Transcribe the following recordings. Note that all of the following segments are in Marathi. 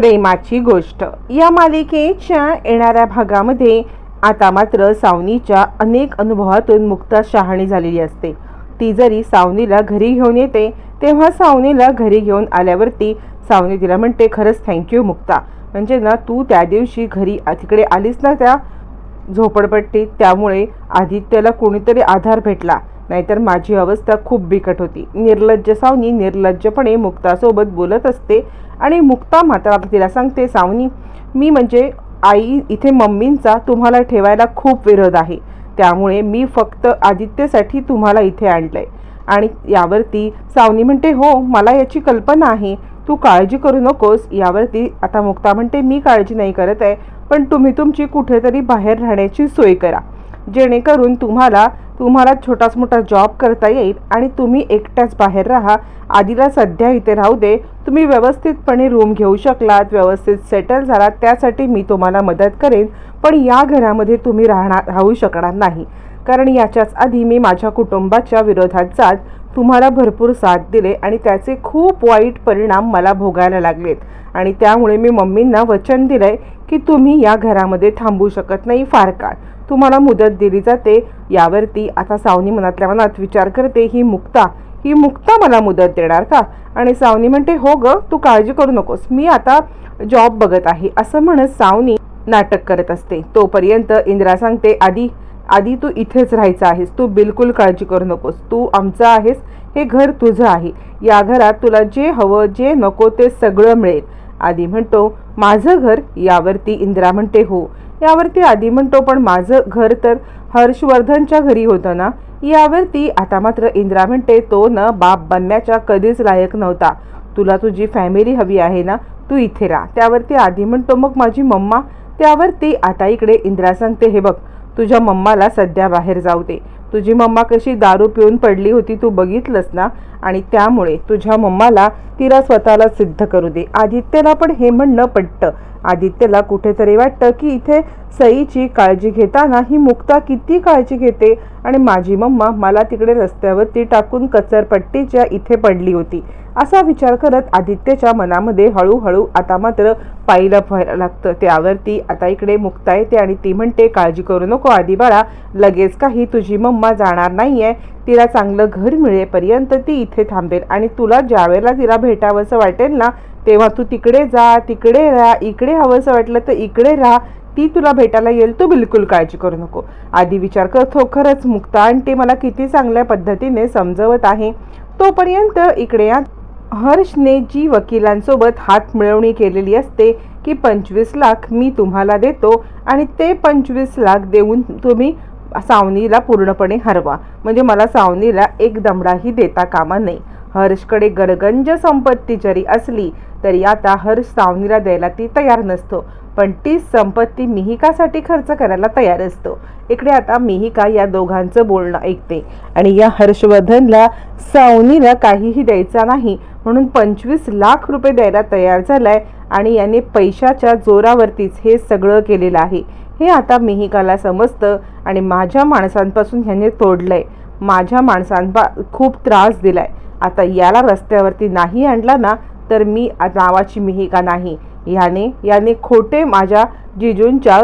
प्रेमाची गोष्ट. या मालिकेच्या येणाऱ्या भागामध्ये आता मात्र सावनीच्या अनेक अनुभवातून मुक्ता शहाणी झालेली असते. ती जरी सावनीला घरी घेऊन येते तेव्हा सावनीला घरी घेऊन आल्यावरती सावनी तिला म्हणते खरंच थँक्यू मुक्ता. म्हणजे ना तू त्या दिवशी घरी तिकडे आलीस ना त्या झोपडपट्टीत त्यामुळे आदित्याला कोणीतरी आधार भेटला. नाहीतर माझी अवस्था खूप बिकट होती. निर्लज्ज सावनी निर्लज्जपणे मुक्तासोबत बोलत असते आणि मुक्ता मात्र तिला सांगते सावनी मी म्हणजे आई इथे मम्मींचा तुम्हाला ठेवायला खूप विरोध आहे. त्यामुळे मी फक्त आदित्यसाठी तुम्हाला इथे आणलंय. आणि यावरती सावनी म्हणते हो मला याची कल्पना आहे. तू काळजी करू नकोस. यावरती आता मुक्ता म्हणते मी काळजी नाही करत आहे पण तुम्ही तुमची कुठेतरी बाहेर राहण्याची सोय करा. जेणेकरून तुम्हाला तुम्हाला छोटाच मोठा जॉब करता येईल आणि तुम्ही एकट्याच बाहेर राहा. आधीला सध्या इथे राहू दे. तुम्ही व्यवस्थितपणे रूम घेऊ शकलात व्यवस्थित सेटल झालात त्यासाठी मी तुम्हाला मदत करेन पण या घरामध्ये तुम्ही राहणार राहू शकणार नाही. कारण याच्याच आधी मी माझ्या कुटुंबाच्या विरोधात जात तुम्हाला भरपूर साथ दिले आणि त्याचे खूप वाईट परिणाम मला भोगायला लागलेत. आणि त्यामुळे मी मम्मींना वचन दिलंय की तुम्ही या घरामध्ये थांबू शकत नाही फार काळ. तुम्हाला मुदत दिली जाते. यावरती आता सावनी मनातल्या मनात विचार करते ही मुक्ता ही मुक्ता मला मुदत देणार का? आणि सावनी म्हणते हो ग तू काळजी करू नकोस. मी आता जॉब बघत आहे. असं म्हणत सावनी नाटक करत असते. तोपर्यंत इंदिरा सांगते आधी आधी तू इथेच राहायचं आहेस. तू बिलकुल काळजी करू नकोस. तू आमचं आहेस. हे घर तुझं आहे. या घरात तुला जे हवं जे नको ते सगळं मिळेल. आधी म्हणतो माझं घर यावरती. इंदिरा म्हणते हो. यावरती आधी म्हणतो पण माझं घर तर हर्षवर्धनच्या घरी होतं ना? यावरती आता मात्र इंदिरा म्हणते तो न बाप बनण्याच्या कधीच लायक नव्हता. तुला तुझी फॅमिली हवी आहे ना? तू इथे राहा. त्यावरती आधी म्हणतो मग माझी मम्मा? त्यावरती आता इकडे इंदिरा सांगते हे बघ तुझ्या मम्माला सध्या बाहेर जाऊ दे. तुझी मम्मा कशी दारू पिऊन पडली होती तू बघितलंस ना? आणि त्यामुळे तुझ्या मम्माला तिला स्वतःला सिद्ध करू दे. आदित्यला पण हे म्हणणं पटतं. आदित्यला कुठेतरी वाटतं की इथे सईची काळजी घेताना ही मुक्ता किती काळजी घेते? आणि माझी मम्मा मला तिकडे रस्त्यावरती टाकून कचरपट्टीच्या इथे पडली होती. असा विचार करत आदित्यच्या मनामध्ये हळूहळू आता मात्र पाहिलं व्हायला लागतं. त्यावरती आता इकडे मुक्ता येते आणि ती म्हणते काळजी करू नको आधी बाळा लगेच काही तुझी मम्मा जाणार नाही आहे तिला चांगलं घर मिळेपर्यंत ती इथे थांबेल आणि तुला ज्यावेळेला तिला भेटावंसं वाटेल ना तेव्हा तू तिकडे जा तिकडे राहा इकडे हवंसं वाटलं तर इकडे राहा. ती तुला भेटायला येईल तू बिलकुल काळजी करू नको. आधी विचार करतो हो, खरंच मुक्ता आणि ते मला किती चांगल्या पद्धतीने समजवत आहे. तोपर्यंत इकडे या. हर्षने जी वकिलांसोबत हात मिळवणी केलेली असते की पंचवीस लाख मी तुम्हाला देतो आणि ते पंचवीस लाख देऊन तुम्ही सावनीला पूर्णपणे हरवा. म्हणजे मला सावनीला एक दमडाही देता कामा नाही हर्षकडे गडगंज संपत्ती जरी असली तरी आता हर्ष सावनीला द्यायला ती तयार नसतो. पण तीच संपत्ती मिहिकासाठी खर्च करायला तयार असतो. इकडे आता मिहिका या दोघांचं बोलणं ऐकते. आणि या हर्षवर्धनला सावनीला काहीही द्यायचा नाही म्हणून पंचवीस लाख रुपये द्यायला तयार झालाय आणि याने पैशाच्या जोरावरतीच हे सगळं केलेलं आहे. हे आता मिहिकाला समजतं आणि माझ्या माणसांपासून ह्याने तोडलंय. माझ्या माणसांपा खूप त्रास दिलाय. आता याला रस्त्यावरती नाही आणला ना तर मी नावाची मिहिका नाही. ह्याने याने खोटे माझ्या जिजूंच्या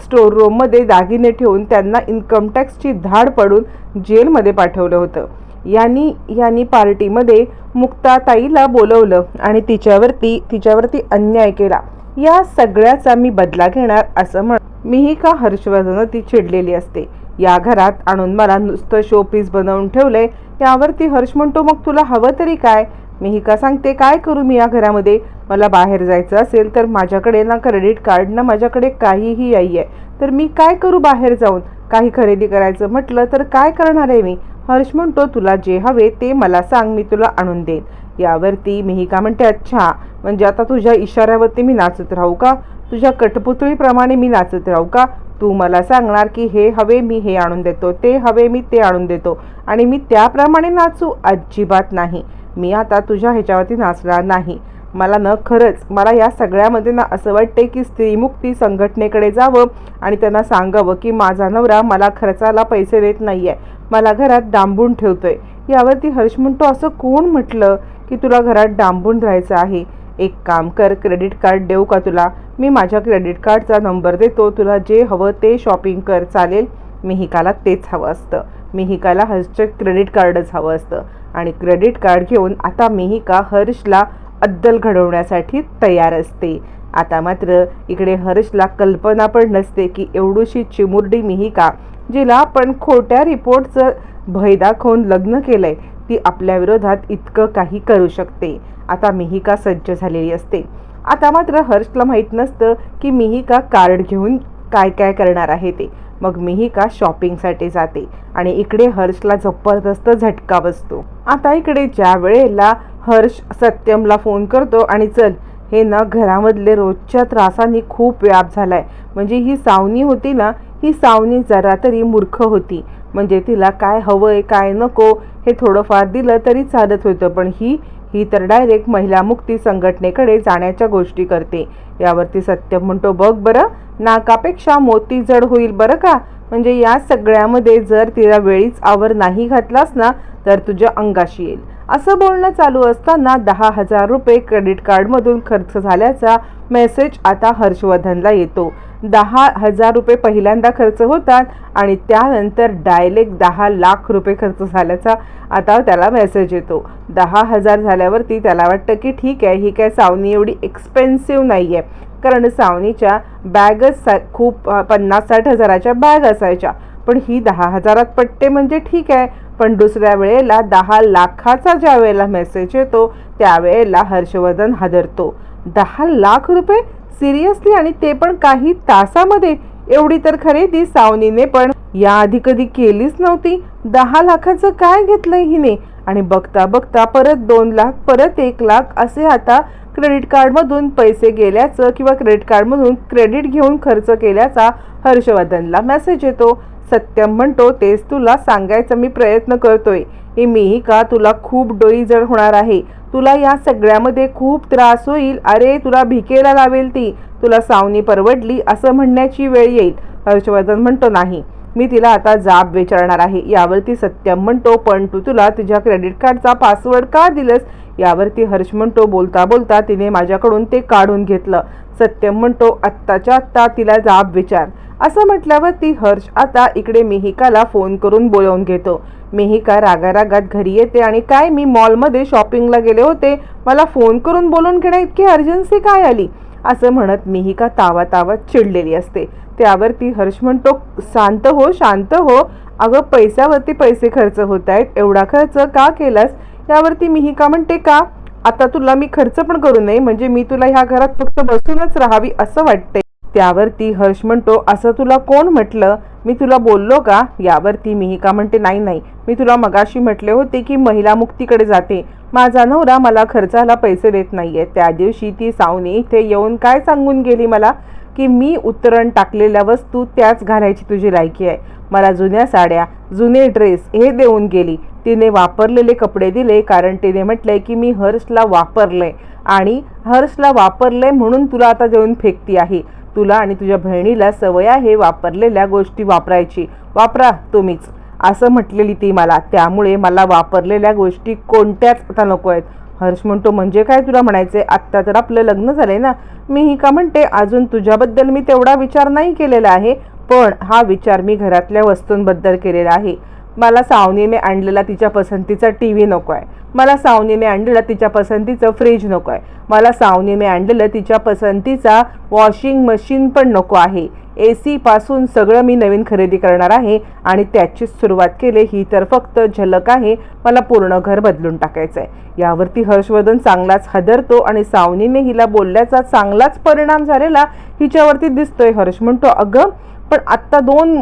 स्टोर रूममध्ये दागिने ठेवून त्यांना इन्कम टॅक्सची धाड पडून जेलमध्ये पाठवलं होतं. यांनी यांनी पार्टीमध्ये मुक्ताताईला बोलवलं आणि तिच्यावरती तिच्यावरती अन्याय केला. या सगळ्याचा मी बदला घेणार असं म्हण मीही का हर्षवर्धन ती चिडलेली असते. या घरात आणून मला नुसतं शोपीस बनवून ठेवलंय. यावरती हर्ष म्हणतो मग तुला हवं तरी काय? मी का सांगते? काय करू मी या घरामध्ये? मला बाहेर जायचं असेल तर माझ्याकडे ना क्रेडिट कार्ड ना माझ्याकडे काहीही आई आहे तर मी काय करू बाहेर जाऊन? काही खरेदी करायचं म्हटलं तर काय करणार आहे मी? हर्ष म्हणतो तुला जे हवे ते मला सांग मी तुला आणून देईन. यावरती मेहिका म्हणते अच्छा म्हणजे आता तुझ्या इशाऱ्यावरती मी नाचत राहू का? तुझ्या कठपुतळीप्रमाणे मी नाचत राहू का? तू मला सांगणार की हे हवे मी हे आणून देतो ते हवे मी ते आणून देतो. आणि मी त्याप्रमाणे नाचू अजिबात नाही. मी आता तुझ्या ह्याच्यावरती नाचणार नाही. मला न खरंच मला या सगळ्यामध्ये ना असं वाटते की स्त्रीमुक्ती संघटनेकडे जावं आणि त्यांना सांगावं की माझा नवरा मला खर्चाला पैसे देत नाही आहे मला घरात डांबून ठेवतोय. यावरती हर्ष म्हणतो असं कोण म्हटलं की तुला घरात डांबून राहायचं आहे? एक काम कर क्रेडिट कार्ड देऊ का तुला? मी माझ्या क्रेडिट कार्डचा नंबर देतो तुला जे हवं ते शॉपिंग कर चालेल? मिहिकाला तेच हवं असतं. मिहिकाला हर्षचं क्रेडिट कार्डच हवं असतं. आणि क्रेडिट कार्ड घेऊन आता मिहिका हर्षला अद्दल घडवण्यासाठी तयार असते. आता मात्र इकडे हर्षला कल्पना पण नसते की एवढीशी चिमुरडी मिहिका जिला आपण खोट्या रिपोर्टचं भय दाखवून लग्न केलंय ती आपल्या विरोधात इतकं काही करू शकते. आता मिहिका सज्ज झालेली असते. आता मात्र हर्षला माहीत नसतं की मीही का कार्ड घेऊन काय काय करणार आहे ते. मग मीही का शॉपिंगसाठी जाते आणि इकडे हर्षला जबरदस्त झटका बसतो. आता इकडे ज्या वेळेला हर्ष सत्यमला फोन करतो आणि चल हे ना घरामधले रोजच्या त्रासांनी खूप व्याप झालाय. म्हणजे ही सावनी होती ना ही सावनी जरा तरी मूर्ख होती. म्हणजे तिला काय हवंय काय नको हे थोडंफार दिलं तरी चालत होतं पण ही ही तर डायरेक्ट महिला मुक्ती संघटनेकडे जाण्याच्या गोष्टी करते. यावरती सत्यम म्हणतो बघ बरं. नाकापेक्षा मोती जड होईल बरं का? म्हणजे या सगळ्यामध्ये जर तिला वेळीच आवर नाही घातलास ना तर तुझ्या अंगाशी येईल. असं बोलणं चालू असताना दहा हजार रुपये क्रेडिट कार्डमधून खर्च झाल्याचा मेसेज आता हर्षवर्धनला येतो. दहा हजार रुपये पहिल्यांदा खर्च होतात आणि त्यानंतर डायरेक्ट दहा लाख रुपये खर्च झाल्याचा आता त्याला मेसेज येतो. दहा हजार झाल्यावरती त्याला वाटतं की ठीक आहे ही काय सावनी एवढी एक्सपेन्सिव्ह नाही आहे कारण सावनीच्या बॅगच सा खूप पन्नास साठ हजाराच्या बॅग असायच्या. पण ही दहा हजारात पट्टे म्हणजे ठीक आहे. पण दुसऱ्या वेळेला दहा लाखाचा ज्या वेळेला मेसेज येतो त्यावेळेला हर्षवर्धन हादरतो. दहा लाख रुपये? सिरियसली आणि ते पण काही तासामध्ये. एवढी तर खरेदी सावनीने पण. याआधी कधी केलीच नव्हती. दहा लाखाचं काय घेतलंय हिने? आणि बघता बघता परत दोन लाख परत एक लाख असे आता क्रेडिट कार्डमधून पैसे गेल्याचं किंवा क्रेडिट कार्डमधून क्रेडिट घेऊन खर्च केल्याचा हर्षवर्धनला मेसेज येतो. सत्यम म्हणतो तेच तुला सांगायचा मी प्रयत्न करतोय. हे मीही का? तुला खूप डोई जड होणार आहे. तुला या सगळ्यामध्ये खूप त्रास होईल. अरे तुला भिकेला लावेल ती. तुला सावनी परवडली असं म्हणण्याची वेळ येईल. हर्षवर्धन म्हणतो नाही. मी तिला आता जाब विचारणार आहे. यावरती सत्यम म्हणतो पण तू तुला तुझ्या क्रेडिट कार्डचा पासवर्ड का दिलंस? यावरती हर्ष म्हणतो बोलता बोलता तिने माझ्याकडून ते काढून घेतलं. सत्यम म्हणतो आत्ताच्या आत्ता तिला जाब विचार. असं म्हटल्यावर ती हर्ष आता इकडे मिहिकाला फोन करून बोलवून घेतो. मिहिका रागारागात घरी येते आणि काय मी मॉलमध्ये शॉपिंगला गेले होते? मला फोन करून बोलून घेण्या इतकी अर्जन्सी काय आली? असं म्हणत मिहिका तावा तावा चिडलेली असते. त्यावरती हर्ष म्हणतो शांत हो शांत हो. अगं पैशावरती पैसे खर्च होत आहेत एवढा खर्च का केलास? यावरती मिहिका म्हणते का? आता तुला मी खर्च पण करू नये. म्हणजे मी तुला ह्या घरात फक्त बसूनच राहावी असं वाटते त्यावरती हर्ष म्हणतो असं तुला कोण म्हटलं? मी तुला बोललो का? यावरती मिहिका म्हणते नाही नाही. मी तुला मगाशी म्हटले होते की महिला मुक्तीकडे जाते. माझा नवरा मला खर्चाला पैसे देत नाहीये. त्या दिवशी ती सावनी इथे येऊन काय सांगून गेली मला? की मी उतरण टाकलेल्या वस्तू त्याच घालायची तुझी लायकी आहे. मला जुन्या साड्या जुने ड्रेस हे देऊन गेली. तिने वापरलेले कपडे दिले कारण तिने म्हटलंय की मी हर्षला वापरलंय. आणि हर्षला वापरलंय म्हणून तुला आता देऊन फेकती आहे. तुला आणि तुझ्या बहिणीला सवय आहे वापरलेल्या गोष्टी वापरायची. वापरा तुम्हीच. असं म्हटलेली ती मला. त्यामुळे मला वापरलेल्या गोष्टी कोणत्याच आता नको आहेत. हर्ष म्हणतो म्हणजे काय तुला म्हणायचे आत्ता तर आपलं लग्न झालंय ना. मी ही का म्हणते? अजून तुझ्याबद्दल मी तेवढा विचार नाही केलेला आहे पण हा विचार मी घरातल्या वस्तूंबद्दल केलेला आहे. मला सावनीने आणलेला तिच्या पसंतीचा टी व्ही नको आहे मला सावनीने आणलेलं तिच्या पसंतीचं फ्रीज नको आहे मला सावनीने आणलेलं तिच्या पसंतीचा वॉशिंग मशीन पण नको आहे. ए सीपासून सगळं मी नवीन खरेदी करणार आहे आणि त्याचीच सुरुवात केली ही तर फक्त झलक आहे. मला पूर्ण घर बदलून टाकायचं आहे यावरती हर्षवर्धन चांगलाच हदरतो आणि सावनीने हिला बोलल्याचा चांगलाच परिणाम झालेला हिच्यावरती दिसतोय. हर्ष म्हणतो अगं पण आत्ता दोन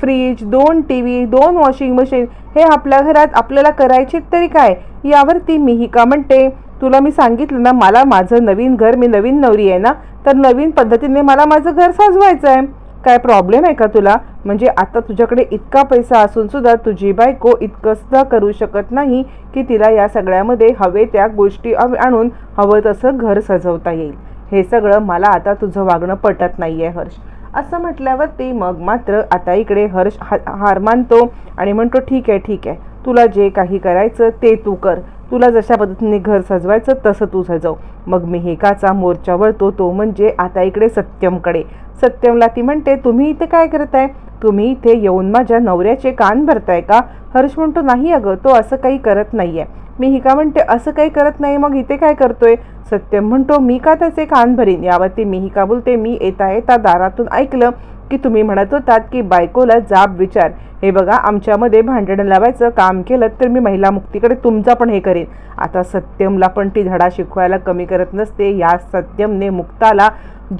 फ्रीज दोन टी व्ही दोन वॉशिंग मशीन हे आपल्या घरात आपल्याला करायचे तरी काय? यावरती मिहिका म्हणते? तुला मी सांगितलं ना मला माझं नवीन घर मी नवीन नवरी आहे ना तर नवीन पद्धतीने मला माझं घर साजवायचं आहे काय प्रॉब्लेम आहे का तुला? म्हणजे आता तुझ्याकडे इतका पैसा असून सुद्धा तुझी बायको इतकं सुद्धा करू शकत नाही की तिला या सगळ्यामध्ये हवे त्या गोष्टी आणून हवं तसं घर सजवता येईल. हे सगळं मला आता तुझं वागणं पटत नाही आहे हर्ष. असं म्हटल्यावर ते मग मात्र आता इकडे हर्ष हा हार मानतो आणि म्हणतो ठीक आहे ठीक आहे. तुला जे काही करायचं ते तू कर. तुला जशा पद्धतीने घर सजवायचं तसं तू सजव. मग मिहिकाचा मोर्चा वळतो. तो म्हणजे आता इकडे सत्यमकडे. सत्यमला ती म्हणते तुम्ही इथे काय करताय? तुम्ही इथे येऊन माझ्या नवऱ्याचे कान भरताय का? हर्ष म्हणतो नाही अगं तो असं काही करत नाही आहे मी हिका म्हणते असं काही करत नाही मग इथे काय करतोय? सत्यम म्हणतो मी का त्याचे कान भरीन? यावरती मिहिका बोलते? मी येता येता दारातून ऐकलं की तुम्ही म्हणत होतात की बायकोला जाब विचार. हे बघा आमच्यामध्ये भांडण लावायचं काम केलं तर मी महिला मुक्तीकडे तुमचा पण हे करेन. आता सत्यमला पण ती धडा शिकवायला कमी करत नसते. या सत्यमने मुक्ताला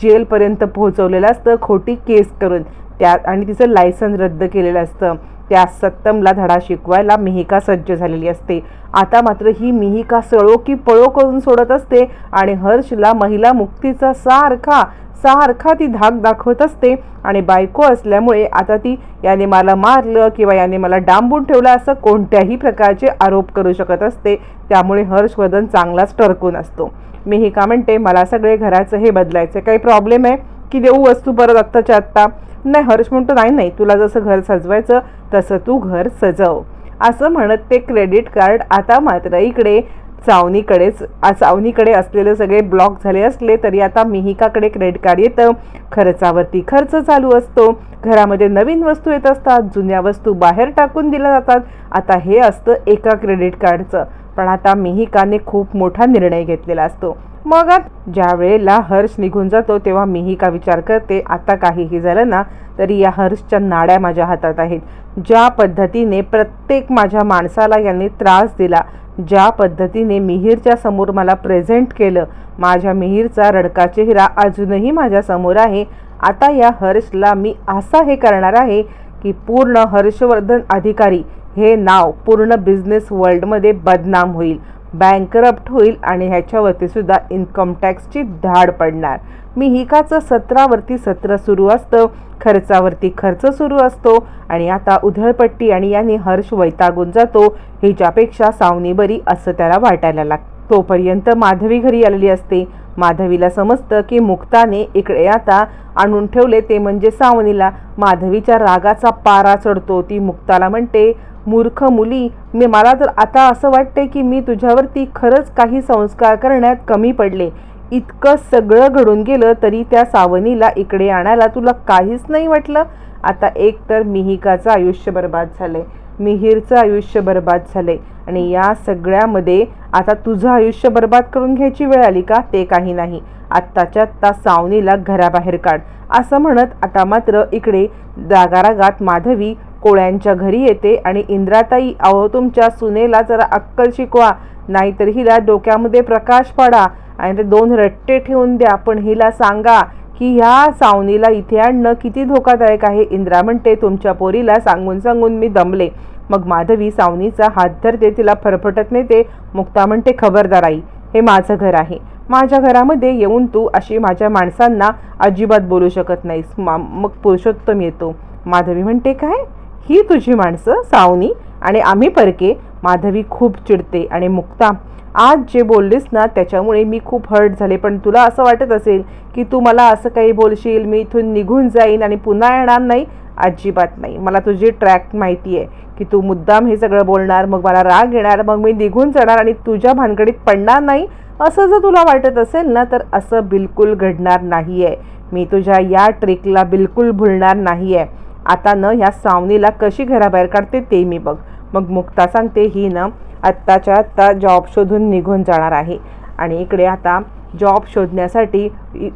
जेलपर्यंत पोहोचवलेलं असतं खोटी केस करून. त्या आणि तिचं लायसन रद्द केलेलं असतं. त्या सत्तमला धडा शिकवायला मिहिका सज्ज झालेली असते. आता मात्र ही मिहिका सळो की पळो करून सोडत असते आणि हर्षला महिला मुक्तीचा सारखा सारखा ती धाक दाखवत असते आणि बायको असल्यामुळे आता ती याने मला मारलं किंवा याने मला डांबून ठेवलं असं कोणत्याही प्रकारचे आरोप करू शकत असते. त्यामुळे हर्षवर्धन चांगलाच टरकून असतो. मिहिका म्हणते मला सगळे घराचं हे बदलायचं काही प्रॉब्लेम आहे? की देऊ वस्तू परत आत्ताच्या आत्ता? नाही हर्ष म्हणतो नाही नाही तुला जसं घर सजवायचं तसं तू घर सजव. असं म्हणत ते क्रेडिट कार्ड आता मात्र इकडे चावणीकडेच चावणीकडे असलेले सगळे ब्लॉक झाले असले तरी आता मिहिकाकडे क्रेडिट कार्ड येतं. खर्चावरती खर्च चालू असतो. घरामध्ये नवीन वस्तू येत असतात जुन्या वस्तू बाहेर टाकून दिल्या जातात. आता हे असतं एका क्रेडिट कार्डचं. पण आता मिहिकाने खूप मोठा निर्णय घेतलेला असतो. मग ज्या वेळेला हर्ष निघून जातो तेव्हा मीही का विचार करते आता काहीही झालं ना तरी या हर्षच्या नाड्या माझ्या हातात आहेत. ज्या पद्धतीने प्रत्येक माझ्या माणसाला यांनी त्रास दिला ज्या पद्धतीने मिहीरच्या समोर मला प्रेझेंट केलं माझ्या मिहीरचा रडका चेहरा अजूनही माझ्यासमोर आहे. आता या हर्षला मी असा हे करणार आहे की पूर्ण हर्षवर्धन अधिकारी हे नाव पूर्ण बिझनेस वर्ल्डमध्ये बदनाम होईल. बँकरप्ट होईल आणि ह्याच्यावरती सुद्धा इन्कम टॅक्सची धाड पडणार. मी हिकाचं सत्रावरती सत्र सुरू असतं खर्चावरती खर्च सुरू असतो आणि आता उधळपट्टी आणि याने हर्ष वैतागून जातो. हिच्यापेक्षा सावनी बरी असं त्याला वाटायला लागतं तोपर्यंत माधवी घरी आलेली असते. माधवीला समजतं की मुक्ताने इकडे आता आणून ठेवले ते म्हणजे सावनीला. माधवीच्या रागाचा पारा चढतो. ती मुक्ताला म्हणते मूर्ख मुली मी मला तर आता असं वाटते की मी तुझ्यावरती खरंच काही संस्कार करण्यात कमी पडले. इतकं सगळं घडून गेलं तरी त्या सावनीला इकडे आणायला तुला काहीच नाही वाटलं? आता एक तर मिहिकाचं आयुष्य बर्बाद झालंय. मिहीरचं आयुष्य बर्बाद झालंय. आणि या सगळ्यामध्ये आता तुझं आयुष्य बर्बाद करून घ्यायची वेळ आली का? ते काही नाही. आत्ताच्या आत्ता सावनीला घराबाहेर काढ. असं म्हणत आता मात्र इकडे जागारागात माधवी कोळ्यांच्या घरी येते आणि इंद्राताई अहो तुमच्या सुनेला जरा अक्कल शिकवा नाहीतर हिला डोक्यामध्ये प्रकाश पाडा आणि ते दोन रट्टे ठेवून द्या. पण हिला सांगा की ह्या सावनीला इथे आणणं किती धोकादायक आहे. इंद्रा म्हणते तुमच्या पोरीला सांगून सांगून मी दमले. मग माधवी सावनीचा हात धरते तिला फरफटत नेते. मुक्ता म्हणते खबरदार आई हे माझं घर आहे. माझ्या घरामध्ये येऊन तू अशी माझ्या माणसांना अजिबात बोलू शकत नाहीस. मा मग पुरुषोत्तम येतो. माधवी म्हणते काय? ही तुझी माणसं सावनी आणि आम्ही परके माधवी खूप चिडते आणि मुक्ता. आज जे बोललीस ना त्याच्यामुळे मी खूप हर्ट झाले. पण तुला असं वाटत असेल की तू मला असं काही बोलशील मी इथून निघून जाईन आणि पुन्हा येणार नाही? अजिबात नाही. मला तुझी ट्रॅक माहिती आहे की तू मुद्दाम हे सगळं बोलणार मग मला राग येणार मग मी निघून जाणार आणि तुझ्या भानगडीत पडणार नाही? असं जर तुला वाटत असेल ना तर असं बिलकुल घडणार नाही आहे मी तुझ्या या ट्रिकला बिलकुल भुलणार नाही आहे आता न ह्या सावनीला कशी घराबाहेर काढते ते मी बघ. मग मुक्ता सांगते ही ना आत्ताच्या आत्ता जॉब शोधून निघून जाणार आहे. आणि इकडे आता जॉब शोधण्यासाठी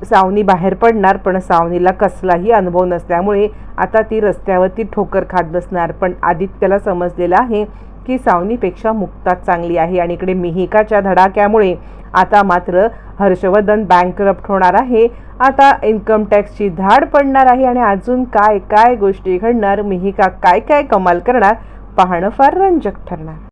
सावनी बाहेर पडणार पण सावनीला कसलाही अनुभव नसल्यामुळे आता ती रस्त्यावरती ठोकर खात बसणार. पण आदित्यला समजलेलं आहे की सावनीपेक्षा मुक्ताच चांगली आहे आणि इकडे मिहिकाच्या धडाक्यामुळे आता मात्र हर्षवर्धन बँकरप्ट होणार आहे. आता इन्कम टॅक्सची धाड पडणार आहे आणि अजून काय काय गोष्टी घडणार मिहिका काय काय कमाल करणार पाहणं फार रंजक ठरणार.